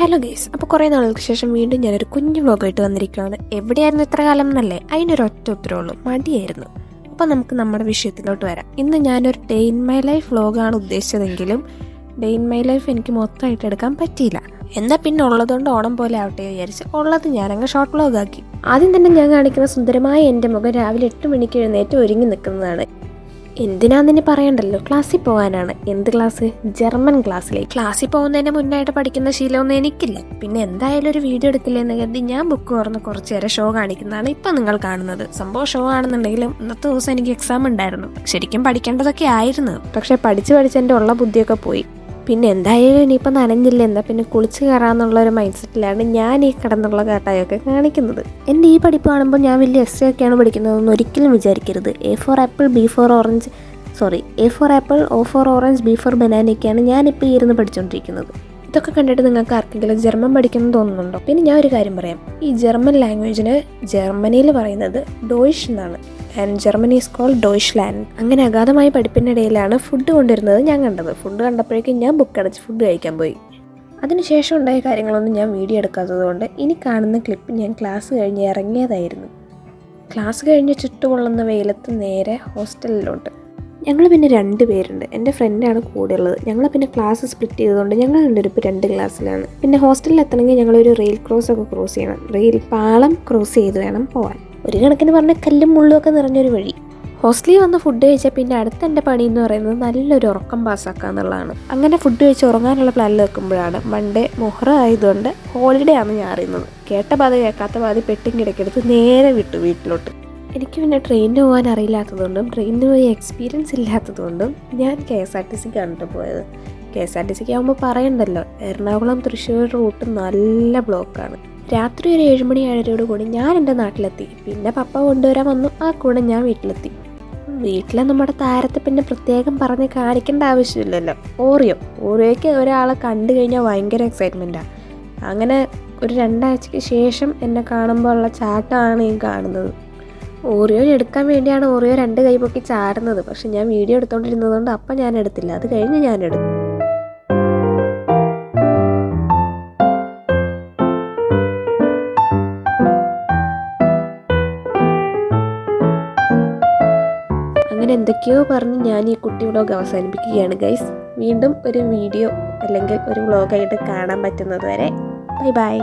Hello guys അപ്പോൾ കുറേ നാളുകൾക്ക് ശേഷം വീണ്ടും ഞാനൊരു കുഞ്ഞു വ്ലോഗായിട്ട് വന്നിരിക്കുകയാണ്. എവിടെയായിരുന്നു ഇത്ര കാലം എന്നല്ലേ? അതിനൊരു ഒറ്റ ഉത്തരവുള്ളൂ മടിയായിരുന്നു. അപ്പോൾ നമുക്ക് നമ്മുടെ വിഷയത്തിലോട്ട് വരാം. ഇന്ന് ഞാനൊരു ഡേ ഇൻ മൈ ലൈഫ് വ്ലോഗാണ് ഉദ്ദേശിച്ചതെങ്കിലും ഡേ ഇൻ മൈ ലൈഫ് എനിക്ക് മൊത്തമായിട്ട് എടുക്കാൻ പറ്റിയില്ല. എന്നാൽ പിന്നെ ഉള്ളതുകൊണ്ട് ഓണം പോലെ ആവട്ടെ വിചാരിച്ച് ഉള്ളത് ഞാനങ്ങ് ഷോർട്ട് വ്ലോഗ് ആക്കി. ആദ്യം തന്നെ ഞാൻ കാണിക്കുന്ന സുന്ദരമായ എന്റെ മുഖം രാവിലെ എട്ട് മണിക്ക് എഴുന്നേറ്റ് ഒരുങ്ങി നിൽക്കുന്നതാണ്. എന്തിനാന്നിനി പറയണ്ടല്ലോ? ക്ലാസ്സിൽ പോകാനാണ്. എന്ത് ക്ലാസ്? ജർമ്മൻ ക്ലാസ്സിലേക്ക്. ക്ലാസ്സിൽ പോകുന്നതിന് മുന്നായിട്ട് പഠിക്കുന്ന ശീലമൊന്നും എനിക്കില്ല. പിന്നെ എന്തായാലും ഒരു വീഡിയോ എടുക്കില്ലെന്ന് കരുതി ഞാൻ ബുക്ക് തുറന്ന് കുറച്ച് നേരം ഷോ കാണിക്കുന്നതാണ് ഇപ്പം നിങ്ങൾ കാണുന്നത്. സംഭവം ഷോ ആണെന്നുണ്ടെങ്കിലും ഇന്നത്തെ ദിവസം എനിക്ക് എക്സാം ഉണ്ടായിരുന്നു. ശരിക്കും പഠിക്കേണ്ടതൊക്കെ ആയിരുന്നു. പക്ഷെ പഠിച്ചു പഠിച്ച് എന്റെ ഉള്ള ബുദ്ധിയൊക്കെ പോയി. പിന്നെ എന്തായാലും ഇനിയിപ്പോൾ നനഞ്ഞില്ല? എന്താ പിന്നെ കുളിച്ച് കയറാന്നുള്ള ഒരു മൈൻഡ് സെറ്റിലാണ് ഞാൻ ഈ കടന്നുള്ള കാട്ടായൊക്കെ കാണിക്കുന്നത്. എന്റെ ഈ പഠിപ്പ് കാണുമ്പോൾ ഞാൻ വലിയ എസ് ഒക്കെയാണ് പഠിക്കുന്നതെന്ന് ഒരിക്കലും വിചാരിക്കരുത്. A for apple B for orange sorry A for apple O for orange B for ബനാനയൊക്കെയാണ് ഞാനിപ്പോൾ ഇരുന്ന് പഠിച്ചുകൊണ്ടിരിക്കുന്നത് ഇതൊക്കെ കണ്ടിട്ട് നിങ്ങൾക്ക് ആർക്കെങ്കിലും ജർമ്മൻ പഠിക്കണം തോന്നുന്നുണ്ടോ? പിന്നെ ഞാൻ ഒരു കാര്യം പറയാം. ഈ ജർമ്മൻ ലാംഗ്വേജിന് ജർമ്മനിയിൽ പറയുന്നത് ഡോയിഷ് എന്നാണ്. And Germany is call Deutschland അങ്ങനെ അഗാധമായ പഠിപ്പിനിടയിലാണ് ഫുഡ് കൊണ്ടുവരുന്നത് ഞാൻ കണ്ടത്. ഫുഡ് കണ്ടപ്പോഴേക്കും ഞാൻ ബുക്ക് അടച്ച് ഫുഡ് കഴിക്കാൻ പോയി. അതിനുശേഷം ഉണ്ടായ കാര്യങ്ങളൊന്നും ഞാൻ വീഡിയോ എടുക്കാത്തതുകൊണ്ട് ഇനി കാണുന്ന ക്ലിപ്പ് ഞാൻ ക്ലാസ് കഴിഞ്ഞ് ഇറങ്ങിയതായിരുന്നു. ക്ലാസ് കഴിഞ്ഞ് ചുട്ടുകൊള്ളുന്ന വെയിലത്ത് നേരെ ഹോസ്റ്റലിലോട്ട് ഞങ്ങൾ പിന്നെ രണ്ട് പേരുണ്ട്. എന്റെ ഫ്രണ്ടാണ് കൂടെ ഉള്ളത്. ഞങ്ങൾ പിന്നെ ക്ലാസ് സ്പ്ലിറ്റ് ചെയ്തതുകൊണ്ട് ഞങ്ങൾ രണ്ടുപേരും രണ്ട് ക്ലാസ്സിലാണ് പിന്നെ ഹോസ്റ്റലിൽ എത്തണമെങ്കിൽ ഞങ്ങളൊരു റെയിൽ ക്രോസ് ഒക്കെ ക്രോസ് ചെയ്യണം. റെയിൽ പാളം ക്രോസ് ചെയ്ത് വേണം പോകാൻ ഒരു കണക്കിന് പറഞ്ഞ കല്ലും മുള്ളും ഒക്കെ നിറഞ്ഞൊരു വഴി. ഹോസ്റ്റലിൽ വന്ന് ഫുഡ് കഴിച്ചാൽ പിന്നെ അടുത്ത എന്റെ പണി എന്ന് പറയുന്നത് നല്ലൊരു ഉറക്കം പാസ്സാക്കുക എന്നുള്ളതാണ്. അങ്ങനെ ഫുഡ് കഴിച്ച് ഉറങ്ങാനുള്ള പ്ലാനിൽ വെക്കുമ്പോഴാണ് മൺഡേ മൊഹറ ആയതുകൊണ്ട് ഹോളിഡേ ആണ് ഞാൻ അറിയുന്നത്. കേട്ട പാതി കേൾക്കാത്ത പാതി കിടക്കെടുത്ത് നേരെ വിട്ടു വീട്ടിലോട്ട്. എനിക്ക് പിന്നെ ട്രെയിനിന് പോകാൻ അറിയില്ലാത്തതുകൊണ്ടും ട്രെയിനിന് പോയി എക്സ്പീരിയൻസ് ഇല്ലാത്തതുകൊണ്ടും ഞാൻ കെ എസ് ആർ ടി സിക്ക് കണ്ടിട്ട് പോയത്. കെ എസ് ആർ ടി സിക്ക് ആകുമ്പോൾ പറയണ്ടല്ലോ എറണാകുളം തൃശ്ശൂർ റൂട്ട് നല്ല ബ്ലോക്കാണ് രാത്രി ഒരു ഏഴുമണി ഏഴരയോട് കൂടി ഞാൻ എന്റെ നാട്ടിലെത്തി. പിന്നെ പപ്പ കൊണ്ടുവരാൻ വന്നു. ആ കൂടെ ഞാൻ വീട്ടിലെത്തി. വീട്ടിലെ നമ്മുടെ താരത്തെ പിന്നെ പ്രത്യേകം പറഞ്ഞ് കാണിക്കേണ്ട ആവശ്യമില്ലല്ലോ. ഓറിയോ. ഓറിയോയ്ക്ക് ഒരാളെ കണ്ടു കഴിഞ്ഞാൽ ഭയങ്കര എക്സൈറ്റ്മെന്റാണ് അങ്ങനെ ഒരു രണ്ടാഴ്ചയ്ക്ക് ശേഷം എന്നെ കാണുമ്പോൾ ഉള്ള ചാട്ടമാണ് ഈ കാണുന്നത്. ഓറിയോ എടുക്കാൻ വേണ്ടിയാണ് ഓറിയോ രണ്ട് കൈ പൊക്കി ചാടുന്നത്. പക്ഷെ ഞാൻ വീഡിയോ എടുത്തുകൊണ്ടിരുന്നതുകൊണ്ട് അപ്പം ഞാൻ എടുത്തില്ല. അത് കഴിഞ്ഞ് ഞാൻ എടുത്തു. അങ്ങനെ എന്തൊക്കെയോ പറഞ്ഞ് ഞാൻ ഈ കുട്ടി വ്ളോഗ് അവസാനിപ്പിക്കുകയാണ് ഗൈസ് വീണ്ടും ഒരു വീഡിയോ അല്ലെങ്കിൽ ഒരു വ്ളോഗായിട്ട് കാണാൻ പറ്റുന്നത് വരെ. Bye bye